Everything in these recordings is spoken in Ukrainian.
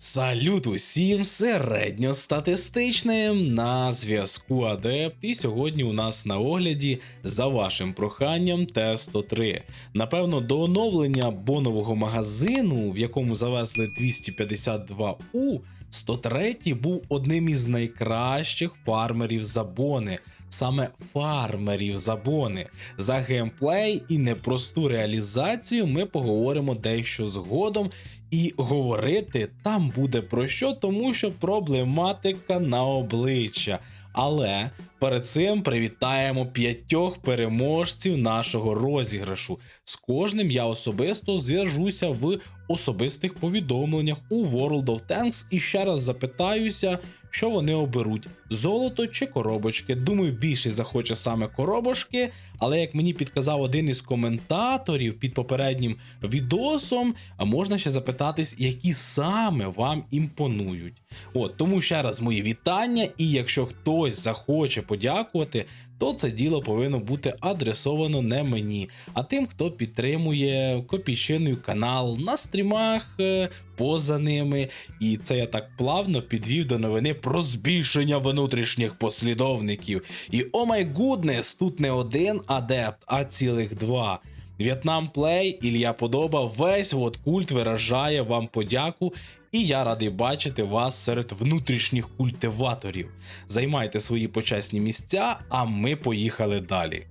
Салют усім середньостатистичним на зв'язку Адепт. І сьогодні у нас на огляді за вашим проханням Т-103. Напевно, до оновлення бонового магазину, в якому завезли 252У, 103 був одним із найкращих фармерів за бони. Саме фармерів за бони. За геймплей і непросту реалізацію ми поговоримо дещо згодом. І говорити там буде про що, тому що проблематика на обличчя. Але перед цим привітаємо п'ятьох переможців нашого розіграшу. З кожним я особисто зв'яжуся в особистих повідомленнях у World of Tanks і ще раз запитаюся, що вони оберуть: золото чи коробочки. Думаю, більшість захоче саме коробочки, але як мені підказав один із коментаторів під попереднім відосом, можна ще запитатись, які саме вам імпонують. От тому ще раз мої вітання, і якщо хтось захоче подякувати, то це діло повинно бути адресовано не мені, а тим, хто підтримує копійчиною канал на стрімах е, поза ними. І це я так плавно підвів до новини про збільшення внутрішніх послідовників. І о май гуднес, тут не один адепт, а цілих два. В'єтнам Плей, Ілля Подоба, весь от культ виражає вам подяку, і я радий бачити вас серед внутрішніх культиваторів. Займайте свої почесні місця, а ми поїхали далі.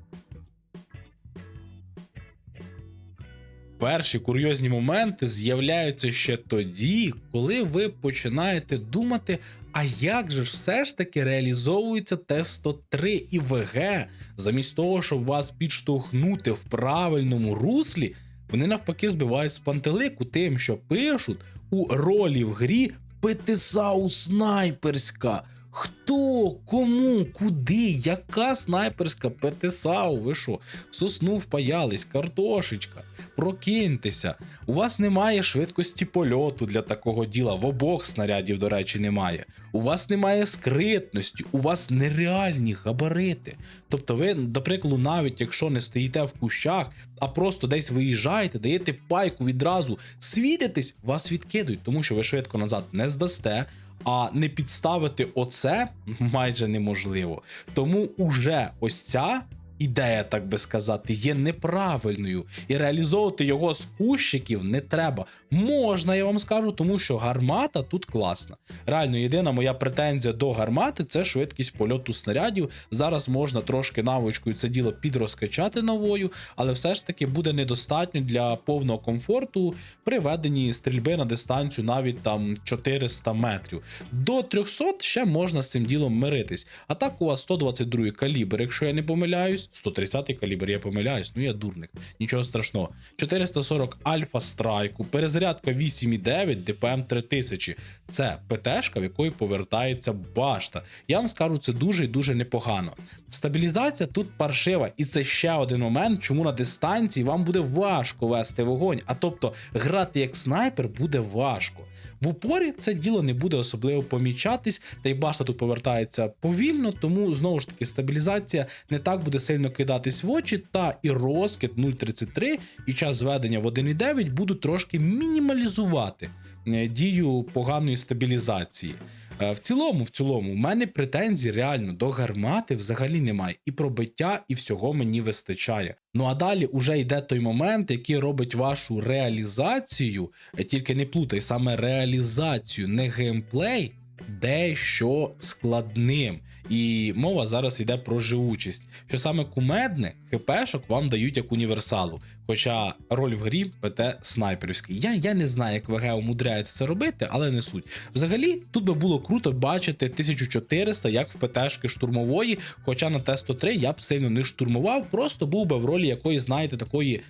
Перші курйозні моменти з'являються ще тоді, коли ви починаєте думати, а як же ж все ж таки реалізовується Т-103 і ВГ, замість того, щоб вас підштовхнути в правильному руслі, вони навпаки збивають з пантелику тим, що пишуть у ролі в грі ПТСАУ снайперська. Хто, кому, куди, яка снайперська ПТСАУ? Ви що? Сосну впаялись, картошечка. Прокиньтеся. У вас немає швидкості польоту для такого діла. В обох снарядів, до речі, немає. У вас немає скритності, у вас нереальні габарити. Тобто, ви, до прикладу, навіть якщо не стоїте в кущах, а просто десь виїжджаєте, даєте пайку відразу, світитесь, вас відкидують, тому що ви швидко назад не здасте. А не підставити оце майже неможливо. Тому уже ось ця ідея, так би сказати, є неправильною, і реалізовувати його з кущиків не треба. Можна, я вам скажу, тому що гармата тут класна. Реально, єдина моя претензія до гармати це швидкість польоту снарядів. Зараз можна трошки навичкою це діло підрозкачати новою, але все ж таки буде недостатньо для повного комфорту при веденні стрільби на дистанцію навіть там 400 метрів. До 300 ще можна з цим ділом миритись. А так у вас 122 калібр, якщо я не помиляюсь. 130 калібр, я помиляюсь, ну я дурник, нічого страшного. 440 альфа страйку, перезарядка 8,9, ДПМ 3000. Це ПТшка, в якої повертається башта. Я вам скажу, це дуже і дуже непогано. Стабілізація тут паршива, і це ще один момент, чому на дистанції вам буде важко вести вогонь. А тобто грати як снайпер буде важко. В упорі це діло не буде особливо помічатись, та й башта тут повертається повільно, тому знову ж таки стабілізація не так буде сильно кидатись в очі, та і розкид 0.33 і час зведення в 1.9 будуть трошки мінімалізувати е, дію поганої стабілізації. Е, В цілому, в цілому, у мене претензій реально до гармати взагалі немає. І пробиття, і всього мені вистачає. Ну а далі уже йде той момент, який робить вашу реалізацію, е, тільки не плутай, саме реалізацію, не геймплей, дещо складним. І мова зараз йде про живучість. Що саме кумедне, хпшок вам дають як універсалу. Хоча роль в грі ПТ снайперівський. Я, я не знаю, як ВГ умудряється це робити, але не суть. Взагалі, тут би було круто бачити 1400 як в ПТшки штурмової, хоча на Т-103 я б сильно не штурмував, просто був би в ролі якоїсь, знаєте, такої.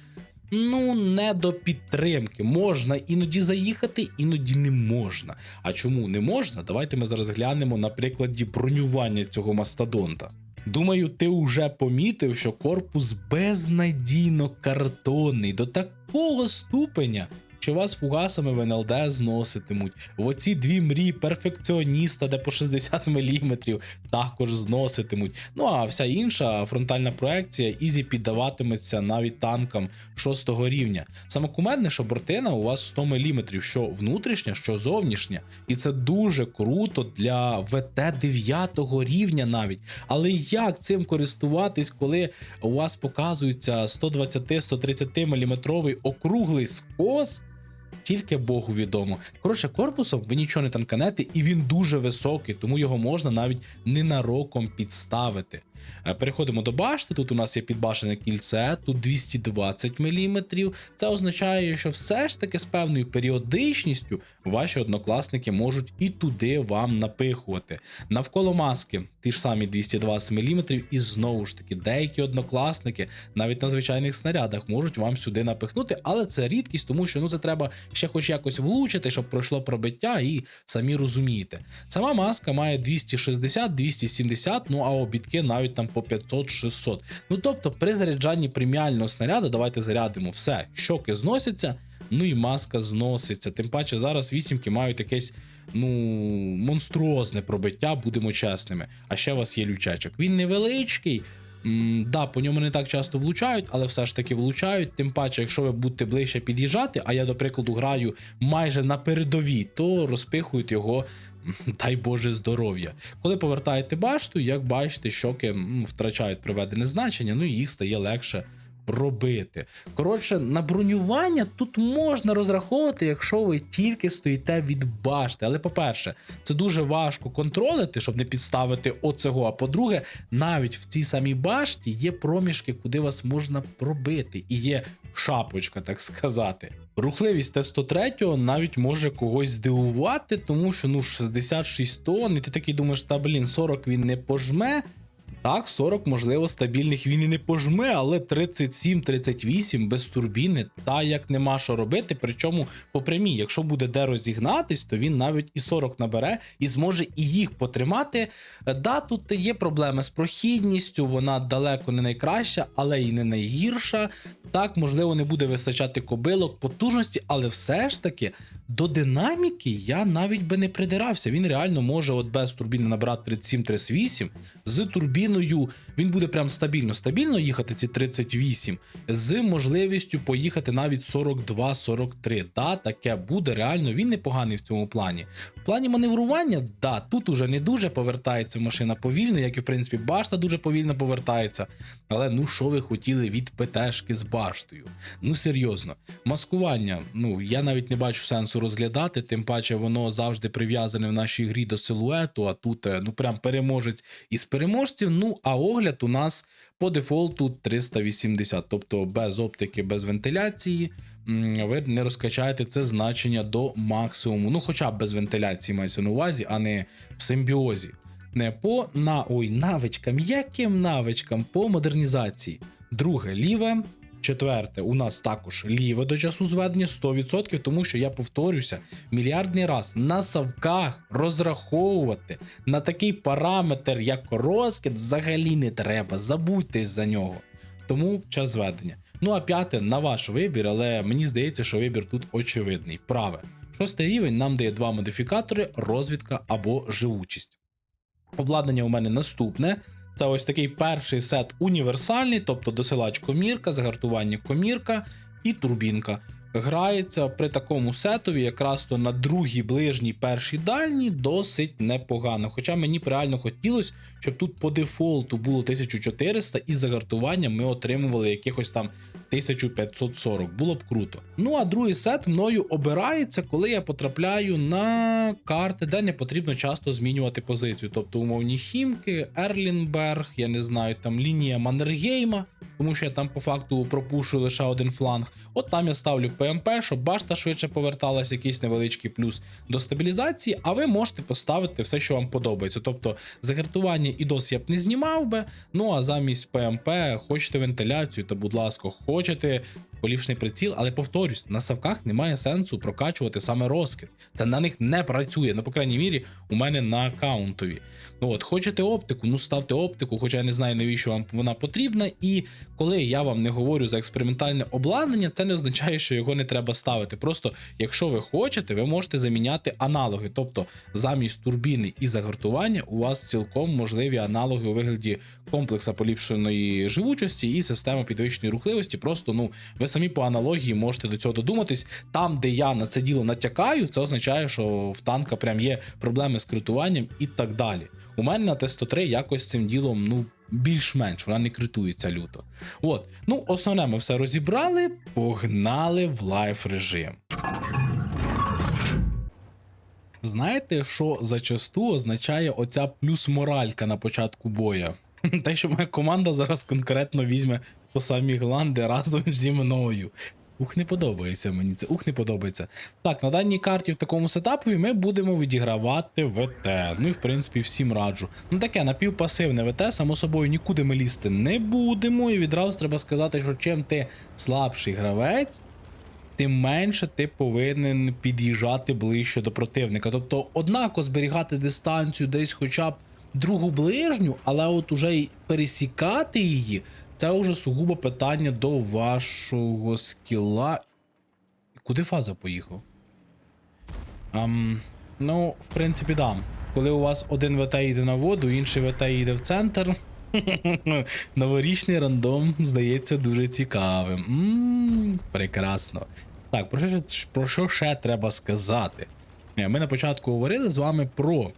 Ну, не до підтримки. Можна іноді заїхати, іноді не можна. А чому не можна? Давайте ми зараз глянемо на прикладі бронювання цього мастодонта. Думаю, ти вже помітив, що корпус безнадійно картонний до такого ступеня, чи вас фугасами в НЛД зноситимуть. В оці дві мрії перфекціоніста, де по 60 мм, також зноситимуть. Ну а вся інша фронтальна проекція ізі піддаватиметься навіть танкам 6 рівня. Саме кумедне, що бортина у вас 100 мм, що внутрішня, що зовнішня. І це дуже круто для ВТ 9 рівня навіть. Але як цим користуватись, коли у вас показується 120-130 мм округлий скос? Тільки Богу відомо. Коротше, корпусом ви нічого не танканете, і він дуже високий, тому його можна навіть ненароком підставити. Е, Переходимо до башти. Тут у нас є підбашене кільце, тут 220 мм. Це означає, що все ж таки з певною періодичністю ваші однокласники можуть і туди вам напихувати. Навколо маски ті ж самі 220 мм, і знову ж таки, деякі однокласники навіть на звичайних снарядах можуть вам сюди напихнути, але це рідкість, тому що ну це треба ще хоч якось влучити, щоб пройшло пробиття, і самі розумієте. Сама маска має 260-270, ну а обідки навіть там по 500-600. Ну тобто, при заряджанні преміального снаряду, давайте зарядимо все, щоки зносяться. Ну і маска зноситься. Тим паче зараз вісімки мають якесь ну монструозне пробиття, будемо чесними. А ще у вас є лючечок. Він невеличкий. М, Да, по ньому не так часто влучають, але все ж таки влучають. Тим паче, якщо ви будете ближче під'їжджати, а я, до прикладу, граю майже на передовій, то розпихують його, дай Боже, здоров'я. Коли повертаєте башту, як бачите, щоки втрачають приведене значення, ну і їх стає легше робити. Коротше, на бронювання тут можна розраховувати, якщо ви тільки стоїте від башти. Але по-перше, це дуже важко контролити, щоб не підставити оцього. А по-друге, навіть в цій самій башті є проміжки, куди вас можна пробити, і є шапочка, так сказати. Рухливість Т-103 навіть може когось здивувати, тому що ну 66 тонн, і ти такий думаєш, та блін, 40 він не пожме. Так, 40, можливо, стабільних він і не пожме, але 37-38 без турбіни, та як нема що робити. Причому по прямій, якщо буде де розігнатись, то він навіть і 40 набере і зможе і їх потримати. Е, Да, тут є проблеми з прохідністю, вона далеко не найкраща, але і не найгірша. Так, можливо, не буде вистачати кобилок, потужності, але все ж таки до динаміки я навіть би не придирався. Він реально може от без турбіни набрати 37-38, з турбіною він буде прям стабільно стабільно їхати ці 38, з можливістю поїхати навіть 42-43. Да, таке буде реально. Він непоганий в цьому плані. В плані маневрування, да, тут уже не дуже повертається машина повільно, як і в принципі башта дуже повільно повертається. Але ну що ви хотіли від ПТшки з баштою? Ну серйозно, маскування. Ну я навіть не бачу сенсу розглядати, тим паче воно завжди прив'язане в нашій грі до силуету. А тут е, ну прям переможець із переможців. Ну а огляд у нас по дефолту 380, тобто без оптики, без вентиляції. Ви не розкачаєте це значення до максимуму. Ну, хоча б без вентиляції мається на увазі, а не в симбіозі. Не по на ой, навичкам, яким навичкам по модернізації. Друге ліве. Четверте, у нас також ліве до часу зведення 100%, тому що я повторюся мільярдний раз на савках розраховувати на такий параметр, як розкид, взагалі не треба. Забудьтесь за нього. Тому час зведення. Ну а п'яте на ваш вибір, але мені здається, що вибір тут очевидний. Праве. Шостий рівень нам дає два модифікатори: розвідка або живучість. Обладнання у мене наступне. Це ось такий перший сет універсальний, тобто досилач комірка, загартування комірка і турбінка. Грається при такому сетові, якраз то на другій, ближній, першій дальній досить непогано. Хоча мені б реально хотілося, щоб тут по дефолту було 1400 і загартування ми отримували якихось там 1540. Було б круто. Ну а другий сет мною обирається, коли я потрапляю на карти, де не потрібно часто змінювати позицію. Тобто умовні хімки, Ерлінберг, я не знаю, там лінія Маннергейма, тому що я там по факту пропушую лише один фланг. От там я ставлю ПМП, щоб башта швидше поверталась, якийсь невеличкий плюс до стабілізації, а ви можете поставити все, що вам подобається. Тобто загартування і дос я б не знімав би. Ну а замість ПМП хочете вентиляцію, то будь ласка, хочете поліпшений приціл, але повторюсь, на савках немає сенсу прокачувати саме розкид. Це на них не працює. Ну, по крайній мірі, у мене на аккаунтові. Ну от, хочете оптику, ну ставте оптику, хоча я не знаю, навіщо вам вона потрібна. І коли я вам не говорю за експериментальне обладнання, це не означає, що його не треба ставити. Просто, якщо ви хочете, ви можете заміняти аналоги. Тобто, замість турбіни і загартування у вас цілком можливі аналоги у вигляді комплекса поліпшеної живучості і системи підвищеної рухливості. Просто ну ви самі по аналогії можете до цього додуматись. Там, де я на це діло натякаю, це означає, що в танка прям є проблеми з критуванням і так далі. У мене на Т-103 якось цим ділом, ну. Більш-менш вона не критується люто. От, ну основне, ми все розібрали, погнали в лайф режим. Знаєте, що зачасту означає оця плюс моралька на початку боя? Те, що моя команда зараз конкретно візьме по самі гланди разом зі мною. Ух, не подобається мені це. Ух, не подобається. Так, на даній карті в такому сетапові ми будемо відігравати ВТ. Ну і в принципі всім раджу. Ну таке напівпасивне ВТ, само собою нікуди ми лізти не будемо. І відразу треба сказати, що чим ти слабший гравець, тим менше ти повинен під'їжджати ближче до противника. Тобто, однако зберігати дистанцію десь хоча б другу ближню, але от уже й пересікати її, це вже сугубо питання до вашого скіла. Куди фаза поїхав? Ам, ну, в принципі, да. Коли у вас один ВТ йде на воду, інший ВТ йде в центр. Новорічний рандом здається дуже цікавим. Ммм, прекрасно. Так, про що, про що ще треба сказати? Е, Ми на початку говорили з вами про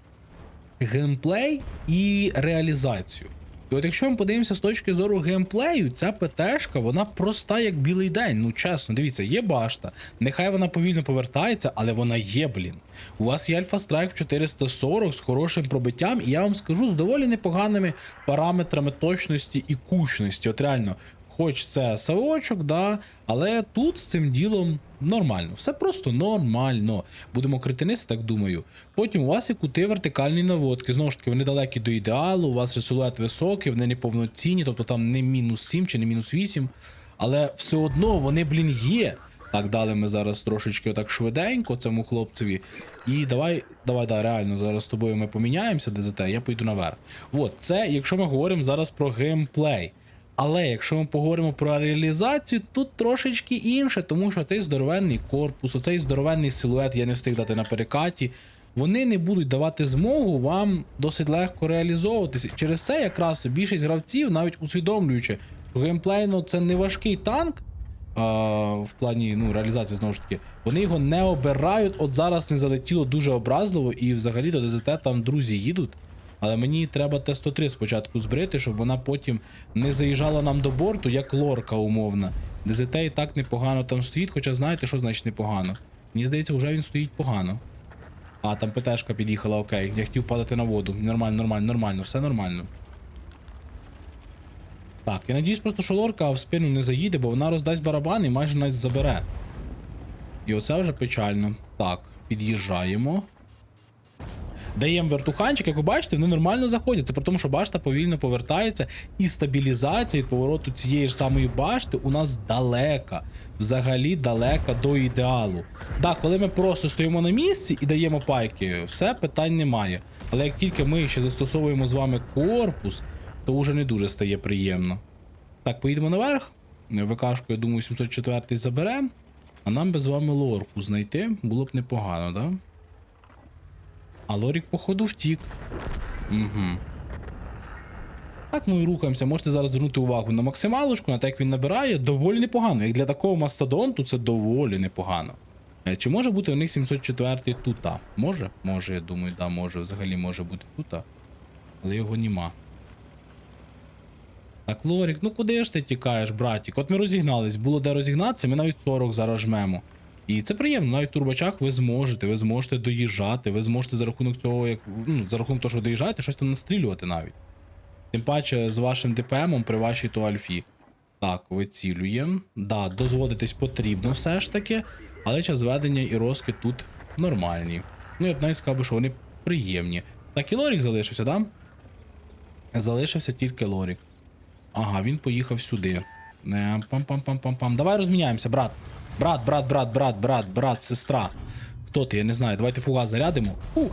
геймплей і реалізацію. І от якщо ми подивимося з точки зору геймплею, ця ПТшка, вона проста як білий день. Ну чесно, дивіться, є башта. Нехай вона повільно повертається, але вона є, блін. У вас є Альфа Страйк 440 з хорошим пробиттям, і я вам скажу з доволі непоганими параметрами точності і кучності. От реально, хоч це савочок, да, але тут з цим ділом нормально. Все просто нормально. Будемо критинисти, так думаю. Потім у вас є кути вертикальні наводки. Знову ж таки, вони далекі до ідеалу, у вас же силует високий, вони неповноцінні, тобто там не мінус 7 чи не мінус 8. Але все одно вони, блін, є. Так, дали ми зараз трошечки отак швиденько цьому хлопцеві. І давай, давай, да, реально, зараз з тобою ми поміняємося, ДЗТ, я пойду наверх. От, це якщо ми говоримо зараз про геймплей. Але якщо ми поговоримо про реалізацію, тут трошечки інше, тому що цей здоровенний корпус, оцей здоровенний силует я не встиг дати на перекаті. Вони не будуть давати змогу вам досить легко реалізовуватися. Через це якраз то більшість гравців, навіть усвідомлюючи, що геймплейно це не важкий танк, а, в плані ну, реалізації знову ж таки, вони його не обирають. От зараз не залетіло дуже образливо, і взагалі до ДЗТ там друзі їдуть. Але мені треба Т-103 спочатку збрити, щоб вона потім не заїжджала нам до борту, як лорка умовна. ДЗТ і так непогано там стоїть, хоча знаєте, що значить непогано. Мені здається, вже він стоїть погано. А, там ПТшка під'їхала, окей. Я хотів падати на воду. Нормально, нормально, нормально, все нормально. Так, я надіюсь просто, що лорка в спину не заїде, бо вона роздасть барабан і майже нас забере. І оце вже печально. Так, під'їжджаємо. Даємо вертуханчик, як ви бачите, вони нормально заходять. Це при тому, що башта повільно повертається, і стабілізація від повороту цієї ж самої башти у нас далека, взагалі далека до ідеалу. Так, коли ми просто стоїмо на місці і даємо пайки, все питань немає. Але як тільки ми ще застосовуємо з вами корпус, то вже не дуже стає приємно. Так, поїдемо наверх. ВКшку, я думаю, 704 заберемо. А нам би з вами лорку знайти було б непогано, да? А Лорік, походу, втік. Угу. Так, ну і рухаємося. Можете зараз звернути увагу на максималочку, на те, як він набирає, доволі непогано. Як для такого мастодонту, це доволі непогано. Е, Чи може бути у них 704 тута? Може? Може, я думаю, да, може. Взагалі може бути тута. Але його нема. Так, Лорік, ну куди ж ти тікаєш, братік? От ми розігнались, було де розігнатися, ми навіть 40 зараз жмемо. І це приємно, навіть в турбачах ви зможете, ви зможете доїжджати, ви зможете за рахунок цього, як ну, за рахунок того, що доїжджаєте, щось там настрілювати навіть. Тим паче з вашим ДПМом при вашій то альфі. Так, вицілюємо. Да, дозводитись потрібно все ж таки, але час ведення і розкид тут нормальні. Ну, б навіть сказав, би, що вони приємні. Так, і Лорік залишився, да? Залишився тільки Лорік. Ага, він поїхав сюди. Е, Пам-пам-пам-пам-пам. Давай розміняємося, брат. Брат, брат, брат, брат, брат, брат, сестра. Хто ти? Я не знаю. Давайте фугас зарядимо. У!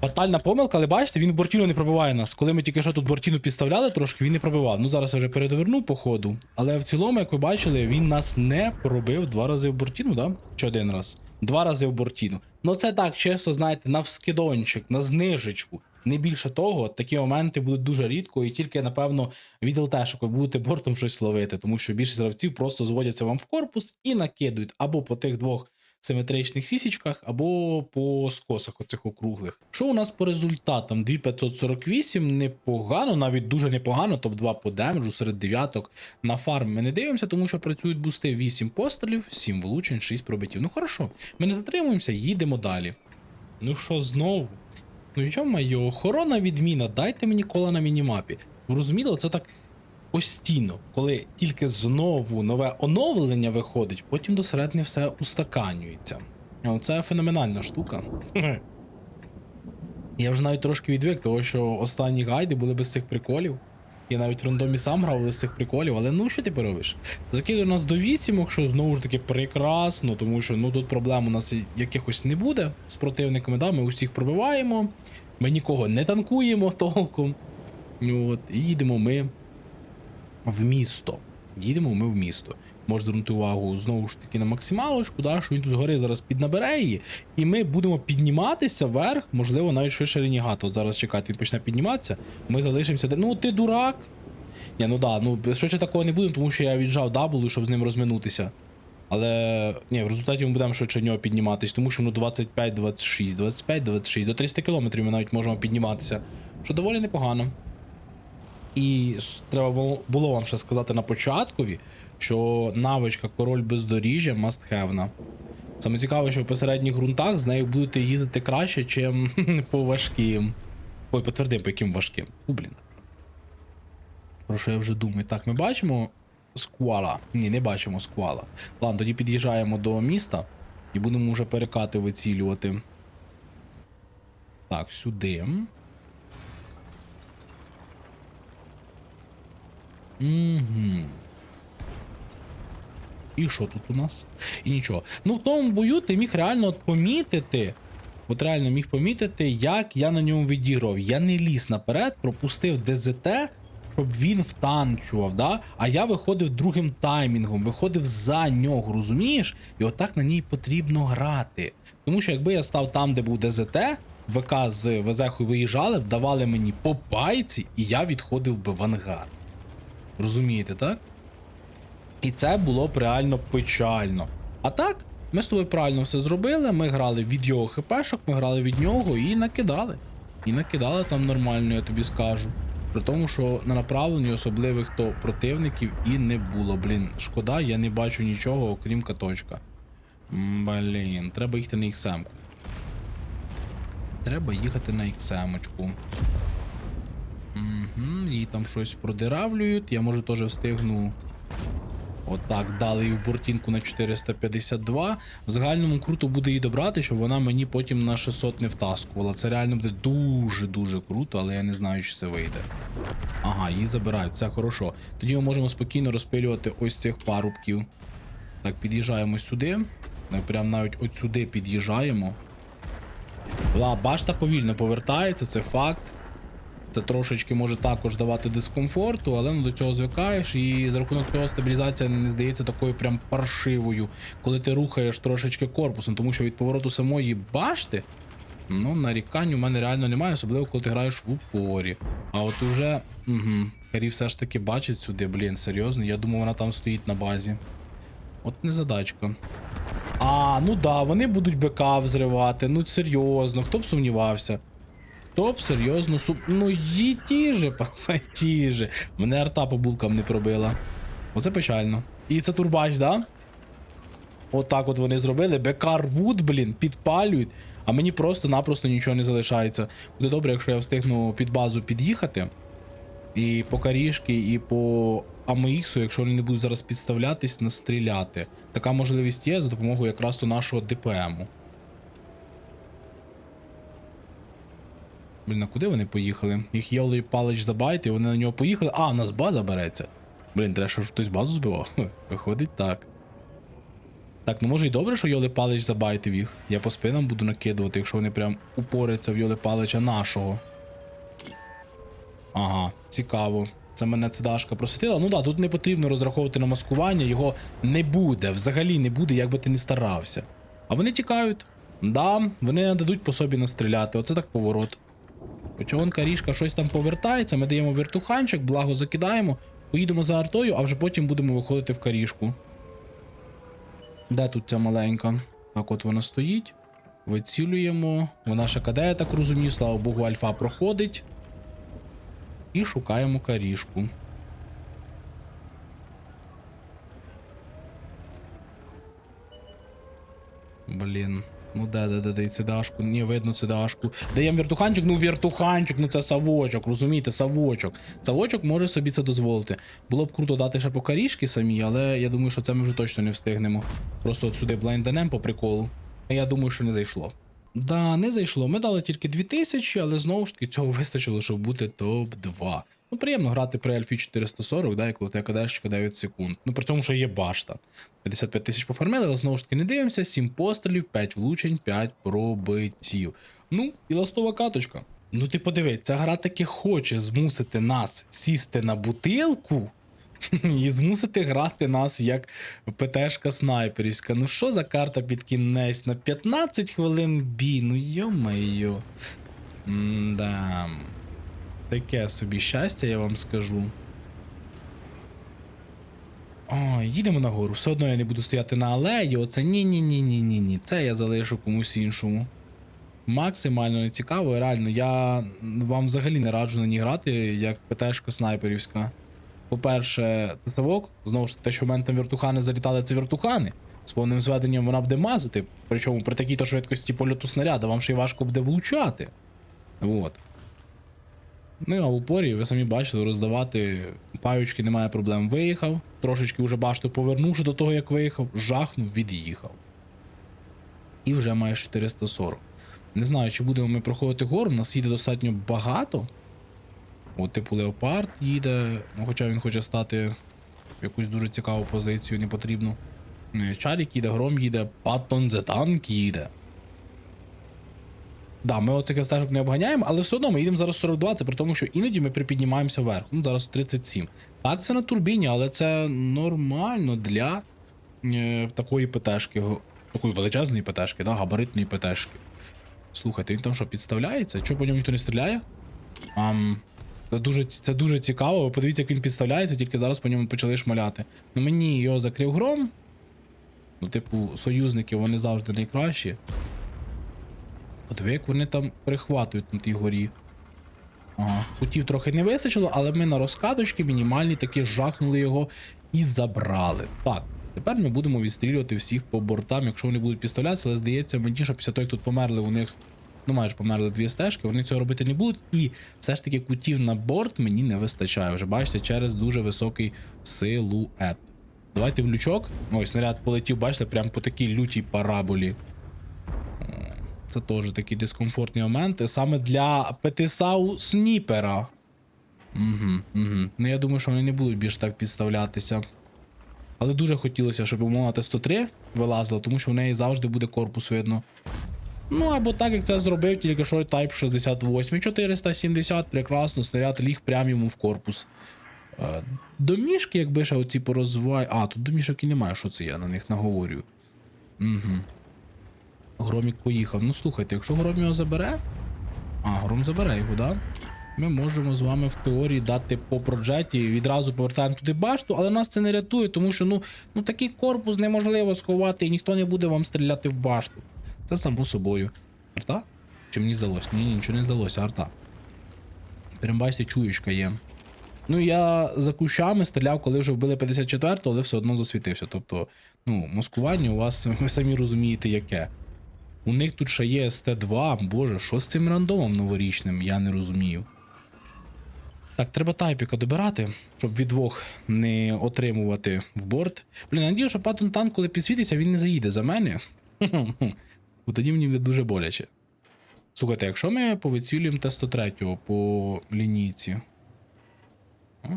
Фатальна помилка, але бачите, він бортіну не пробиває нас. Коли ми тільки що тут бортіну підставляли трошки, він не пробивав. Ну зараз я вже передоверну по ходу. Але в цілому, як ви бачили, він нас не пробив два рази в бортіну, да? Чи один раз? Два рази в бортіну. Ну це так, чесно, знаєте, на вскидончик, на знижечку. Не більше того, такі моменти будуть дуже рідко, і тільки, напевно, від ЛТшок ви будете бортом щось ловити, тому що більшість гравців просто зводяться вам в корпус і накидують або по тих двох симетричних сісічках, або по скосах оцих округлих. Що у нас по результатам? 2548 непогано, навіть дуже непогано, топ-2 по демеджу серед дев'яток. На фарм ми не дивимося, тому що працюють бусти 8 пострілів, 7 влучень, 6 пробиттів. Ну хорошо, ми не затримуємося, їдемо далі. Ну що знову? Ну йо-моє, охорона відміна, дайте мені кола на мінімапі. Розуміло, розуміли, це так постійно, коли тільки знову нове оновлення виходить, потім до середини все устаканюється. Це феноменальна штука. Я вже навіть трошки відвик, того що останні гайди були без цих приколів. Я навіть в рандомі сам грав з цих приколів, але ну що ти поробиш? Закидує нас до вісімок, що знову ж таки прекрасно, тому що ну тут проблем у нас якихось не буде з противниками. Да? Ми усіх пробиваємо, ми нікого не танкуємо толком. От, і їдемо ми в місто. Їдемо ми в місто. Може звернути увагу знову ж таки на максималочку, да, що він тут згори зараз піднабере її, і ми будемо підніматися вверх, можливо, навіть швидше ренігата. От зараз чекати, він почне підніматися. Ми залишимося. де- Ну, ти дурак. Ні, ну да, ну швидше такого не буде, тому що я віджав дабл, щоб з ним розминутися. Але ні, в результаті ми будемо швидше нього підніматись, тому що ну 25-26, 25-26, до 300 кілометрів ми навіть можемо підніматися. Що доволі непогано. І треба було- вам ще сказати на початкові, що навичка король бездоріжжя must-have. Саме цікаве, що в посередніх ґрунтах з нею будете їздити краще, чим по важким. Ой, по твердим, по яким важким. У, блін. Про що я вже думаю? Так, ми бачимо сквала. Ні, не бачимо сквала. Ладно, тоді під'їжджаємо до міста і будемо вже перекати вицілювати. Так, сюди. Угу. І що тут у нас? І нічого. Ну, в тому бою ти міг реально от помітити. От реально міг помітити, як я на ньому відіграв. Я не ліз наперед, пропустив ДЗТ, щоб він втанчував, да? а я виходив другим таймінгом, виходив за нього, розумієш? І отак на ній потрібно грати. Тому що якби я став там, де був ДЗТ, ВК з Везехою виїжджали б, давали мені по пайці, і я відходив би в ангар. Розумієте, так? І це було б реально печально. А так, ми з тобою правильно все зробили. Ми грали від його хпшок, ми грали від нього і накидали. І накидали там нормально, я тобі скажу. При тому, що на направленні особливих то противників і не було. Блін, шкода, я не бачу нічого, окрім каточка. Блін, треба їхати на XM. Треба їхати на XM-очку. Угу, їй там щось продиравлюють, я може теж встигну. Отак, дали їй в бортінку на 452. В загальному круто буде її добрати, щоб вона мені потім на 600 не втаскувала. Це реально буде дуже-дуже круто, але я не знаю, чи це вийде. Ага, її забирають, це хорошо. Тоді ми можемо спокійно розпилювати ось цих парубків. Так, під'їжджаємо сюди. Прям навіть от сюди під'їжджаємо. Башта повільно повертається, це факт. Це трошечки може також давати дискомфорту, але ну, до цього звикаєш, і за рахунок цього стабілізація не здається такою прям паршивою, коли ти рухаєш трошечки корпусом, тому що від повороту самої башти, ну, нарікань у мене реально немає, особливо коли ти граєш в упорі. А от уже. Угу, Харі все ж таки бачить сюди, блін, серйозно. Я думав, вона там стоїть на базі. От незадачка. А, ну да, вони будуть БК взривати. Ну серйозно, хто б сумнівався. Хто б серйозно суп. Ну ї ті же, пасай ті же. Мене арта по булкам не пробила. Оце печально. І це турбач, да? Отак от вони зробили. БК рвуть, блін, підпалюють, а мені просто-напросто нічого не залишається. Буде добре, якщо я встигну під базу під'їхати. І по карішки, і по АМХ, якщо вони не будуть зараз підставлятись, настріляти. Така можливість є за допомогою якраз то нашого ДПМу. Блін, а куди вони поїхали? Їх Єлой палич забайте, вони на нього поїхали. А, у нас база береться. Блін, треба, щоб хтось базу збивав. Виходить так. Так, ну може й добре, що Йоли Палич забайтив їх. Я по спинам буду накидувати, якщо вони прям упоряться в Йоли Палича нашого. Ага, цікаво. Це мене цидашка просвітила. Ну да, тут не потрібно розраховувати на маскування, його не буде, взагалі не буде, як би ти не старався. А вони тікають. Да, вони дадуть по собі настріляти. Оце так поворот. Хоча вон карішка щось там повертається, ми даємо вертуханчик, благо закидаємо, поїдемо за артою, а вже потім будемо виходити в карішку. Де тут ця маленька? Так от вона стоїть. Вицілюємо. Вона ще каде, я так розумію, слава Богу, альфа проходить. І шукаємо карішку. Блін. Ну да, да, да, і цедашку. Ні, видно цидашку. Даємо віртуханчик, ну віртуханчик, ну це савочок, розумієте, савочок. Савочок може собі це дозволити. Було б круто дати ще по карішки самі, але я думаю, що це ми вже точно не встигнемо. Просто от сюди блайнданем по приколу. Я думаю, що не зайшло. Да, не зайшло. Ми дали тільки 2000, але знову ж таки цього вистачило, щоб бути топ-2. Ну, приємно грати при Альфі 440, да, і коли тебе кадешечка 9 секунд. Ну при цьому, що є башта. 55 тисяч пофармили, але знову ж таки не дивимося. 7 пострілів, 5 влучень, 5 пробиттів. Ну, і ластова каточка. Ну ти подивись, ця гра таки хоче змусити нас сісти на бутилку і змусити грати нас як ПТшка снайперівська. Ну що за карта під кінець? На 15 хвилин бій, ну йо-майо. Да. Таке собі щастя, я вам скажу. О, їдемо нагору. Все одно я не буду стояти на алеї. Оце ні-ні-ні-ні-ні-ні. Це я залишу комусь іншому. Максимально не цікаво, реально, я вам взагалі не раджу на ній грати, як ПТшка снайперівська. По-перше, тесовок, знову ж те, що в мене там вертухани залітали, це вертухани. З повним зведенням вона буде мазати. Причому при такій то швидкості польоту снаряда вам ще й важко буде влучати. От. Ну, а в упорі, ви самі бачили, роздавати паючки немає проблем. Виїхав, трошечки вже башту повернувши до того, як виїхав, жахнув, від'їхав. І вже маєш 440. Не знаю, чи будемо ми проходити гору, нас їде достатньо багато. От, типу, Леопард їде, ну, хоча він хоче стати в якусь дуже цікаву позицію, не потрібно. Е, Чарік їде, Гром їде, Паттон the Tank їде. Да, ми оцих стежок не обганяємо, але все одно ми їдемо зараз 42, це при тому, що іноді ми припіднімаємося вверх. Ну, зараз 37. Так, це на турбіні, але це нормально для е, такої ПТшки. Такої величезної ПТшки, да, габаритної ПТшки. Слухайте, він там що, підставляється? Чого по ньому ніхто не стріляє? Ам, це, дуже, це дуже цікаво. Ви подивіться, як він підставляється, тільки зараз по ньому почали шмаляти. Ну мені його закрив гром. Ну, типу, союзники, вони завжди найкращі. Подиви, як вони там перехватують на тій горі. Ага. Путів трохи не вистачило, але ми на розкаточки мінімальні таки жахнули його і забрали. Так, тепер ми будемо відстрілювати всіх по бортам, якщо вони будуть підставлятися, але здається мені, що після того, як тут померли у них. Ну, майже померли дві стежки, вони цього робити не будуть. І все ж таки кутів на борт мені не вистачає. Вже бачите, через дуже високий силует. Давайте в лючок. Ой, снаряд полетів, бачите, прямо по такій лютій параболі. Це теж такі дискомфортні моменти. Саме для Петисау сніпера. Угу, угу. Ну я думаю, що вони не будуть більше так підставлятися. Але дуже хотілося, щоб умовна Т-103 вилазила, тому що в неї завжди буде корпус видно. Ну або так, як це зробив, тільки що Type 68 470, прекрасно, снаряд ліг прямо йому в корпус. Е, Домішки, якби ще оці порозвивай. А, тут домішок і немає, що це я на них наговорю. Угу. Громік поїхав. Ну слухайте, якщо Гром його забере. А, Гром забере його, да? Ми можемо з вами в теорії дати по проджеті, відразу повертаємо туди башту, але нас це не рятує, тому що ну, ну такий корпус неможливо сховати і ніхто не буде вам стріляти в башту. Це само собою. Арта? Чи мені здалося? Ні, ні, нічого не здалося, арта. Прям бачите, чуєчка є. Ну, я за кущами стріляв, коли вже вбили 54-го, але все одно засвітився. Тобто, ну, маскування у вас, ви самі розумієте, яке. У них тут ще є СТ2, боже, що з цим рандомом новорічним, я не розумію. Так, треба тайпіка добирати, щоб від двох не отримувати в борт. Блін, надію, що Паттон танк, коли підсвітиться, він не заїде за мене. Бо тоді мені дуже боляче. Слухайте, якщо ми повицілюємо Т-103 по лінійці. А?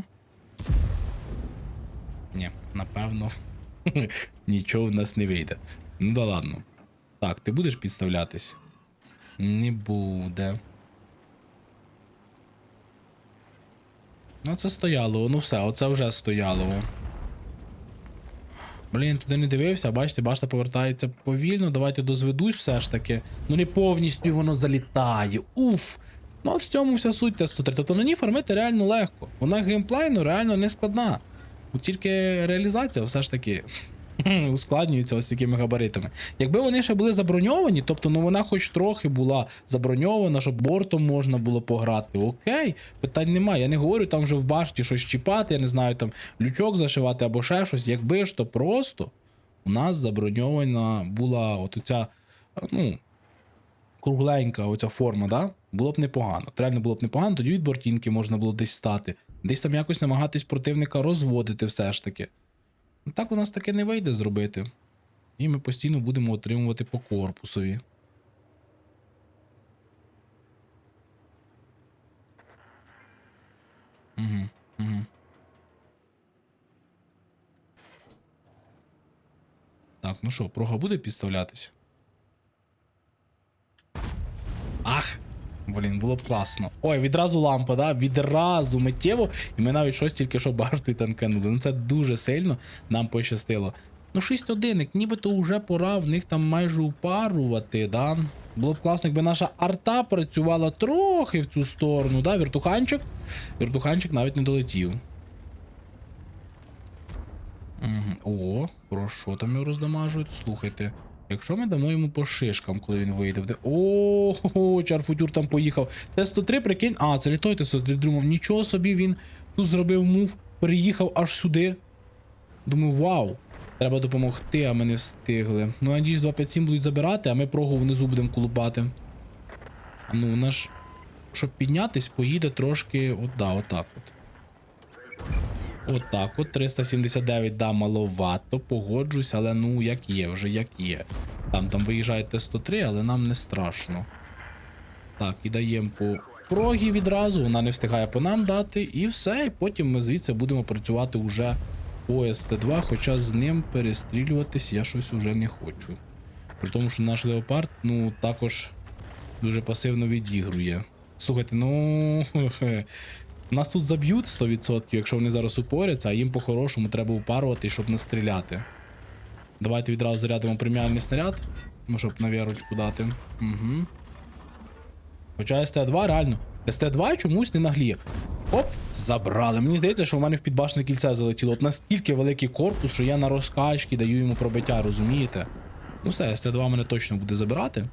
Ні, напевно, нічого в нас не вийде. Ну да ладно. Так, ти будеш підставлятись? Не буде. Ну, це стояло, ну все, оце вже стояло. Блін, туди не дивився, бачите, башта повертається повільно. Давайте дозведусь все ж таки. Ну не повністю воно залітає. Уф. Ну от в цьому вся суть Т-103. Тобто на ній фармити реально легко. Вона геймплейно реально не складна. От тільки реалізація все ж таки ускладнюється ось такими габаритами. Якби вони ще були заброньовані, тобто ну вона хоч трохи була заброньована, щоб бортом можна було пограти. Окей, питань немає. Я не говорю там вже в башті щось чіпати, я не знаю, там лючок зашивати або ще щось. Якби ж то просто у нас заброньована була от оця, ну, кругленька оця форма, да? було б непогано. От Реально було б непогано, тоді від бортінки можна було десь стати, десь там якось намагатись противника розводити все ж таки. Так у нас таке не вийде зробити. І ми постійно будемо отримувати по корпусові. Угу, угу. Так, ну що, прога буде підставлятись? Ах! Блін, було б класно. Ой, відразу лампа, да? Відразу миттєво. І ми навіть щось тільки що баштою танканули. Ну це дуже сильно нам пощастило. Ну, 6 одиник, нібито вже пора в них там майже упарувати, да? Було б класно, якби наша арта працювала трохи в цю сторону, да? Віртуханчик. Віртуханчик навіть не долетів. Угу. О, про що там його роздамажують? Слухайте. Якщо ми дамо йому по шишкам, коли він вийде, буде. О, чарфутюр там поїхав. Т-103, прикинь. А, це не той Т-103, думав, нічого собі він тут зробив мув, переїхав аж сюди. Думаю, вау. Треба допомогти, а ми не встигли. Ну, надіюсь, 257 будуть забирати, а ми прогу внизу будемо колупати. А ну, ж, щоб піднятись, поїде трошки. От, да, отак от. Отак, от 379, да, маловато, погоджусь, але ну як є, вже як є. Там там виїжджає Т-103, але нам не страшно. Так, і даємо по прогі відразу, вона не встигає по нам дати, і все. І потім ми звідси будемо працювати уже по СТ2, хоча з ним перестрілюватись я щось уже не хочу. При тому, що наш леопард, ну, також дуже пасивно відігрує. Слухайте, ну. Нас тут заб'ють 100%, якщо вони зараз упоряться, а їм по-хорошому треба упарувати, щоб не стріляти. Давайте відразу зарядимо преміальний снаряд, ну, щоб на вірочку дати. Угу. Хоча СТ2 реально. СТ2 чомусь не нагліє. Оп, забрали. Мені здається, що в мене в підбашне кільце залетіло. От настільки великий корпус, що я на розкачки даю йому пробиття, розумієте? Ну все, СТ2 мене точно буде забирати.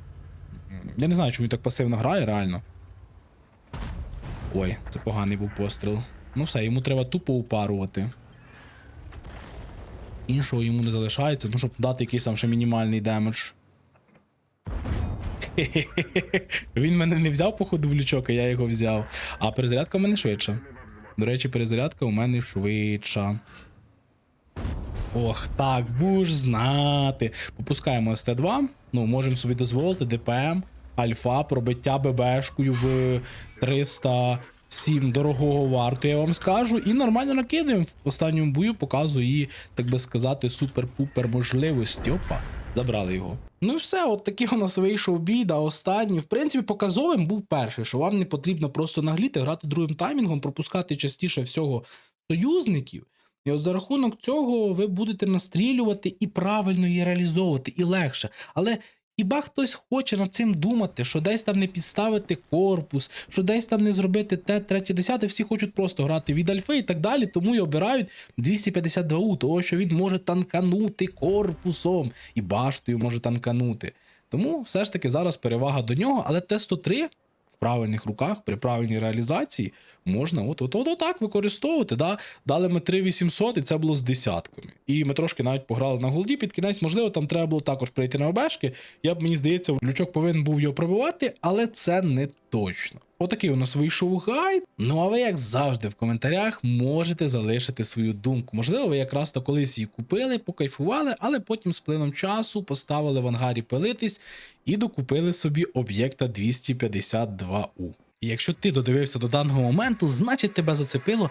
Я не знаю, чому він так пасивно грає, реально. Ой, це поганий був постріл. Ну все, йому треба тупо упарувати. Іншого йому не залишається, ну щоб дати якийсь там ще мінімальний демедж. Він мене не взяв, походу, в лючок, а я його взяв. А перезарядка у мене швидша. До речі, перезарядка у мене швидша. Ох, так, будеш знати. Попускаємо СТ2. Ну, можемо собі дозволити ДПМ, Альфа, пробиття ББшкою в 307 дорогого варту, я вам скажу. І нормально накидуємо. В останньому бою показую її, так би сказати, супер-пупер можливості. Опа, забрали його. Ну і все, от такий у нас вийшов бій, да, останній. В принципі, показовим був перший, що вам не потрібно просто нагліти, грати другим таймінгом, пропускати частіше всього союзників. І от за рахунок цього ви будете настрілювати і правильно її реалізовувати, і легше. Але хіба хтось хоче над цим думати, що десь там не підставити корпус, що десь там не зробити те, третє, десяте, всі хочуть просто грати від альфи і так далі, тому й обирають 252У, того що він може танканути корпусом і баштою може танканути. Тому все ж таки зараз перевага до нього, але Т-103 в правильних руках, при правильній реалізації можна от от от так використовувати. Да? Дали ми 3800, і це було з десятками. І ми трошки навіть пограли на голді під кінець. Можливо, там треба було також прийти на обешки. Я б мені здається, лючок повинен був його пробивати, але це не точно. Отакий у нас вийшов гайд. Ну а ви, як завжди, в коментарях можете залишити свою думку. Можливо, ви якраз то колись її купили, покайфували, але потім з плином часу поставили в ангарі пилитись і докупили собі об'єкта 252У. І якщо ти додивився до даного моменту, значить тебе зацепило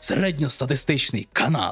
середньостатистичний канал.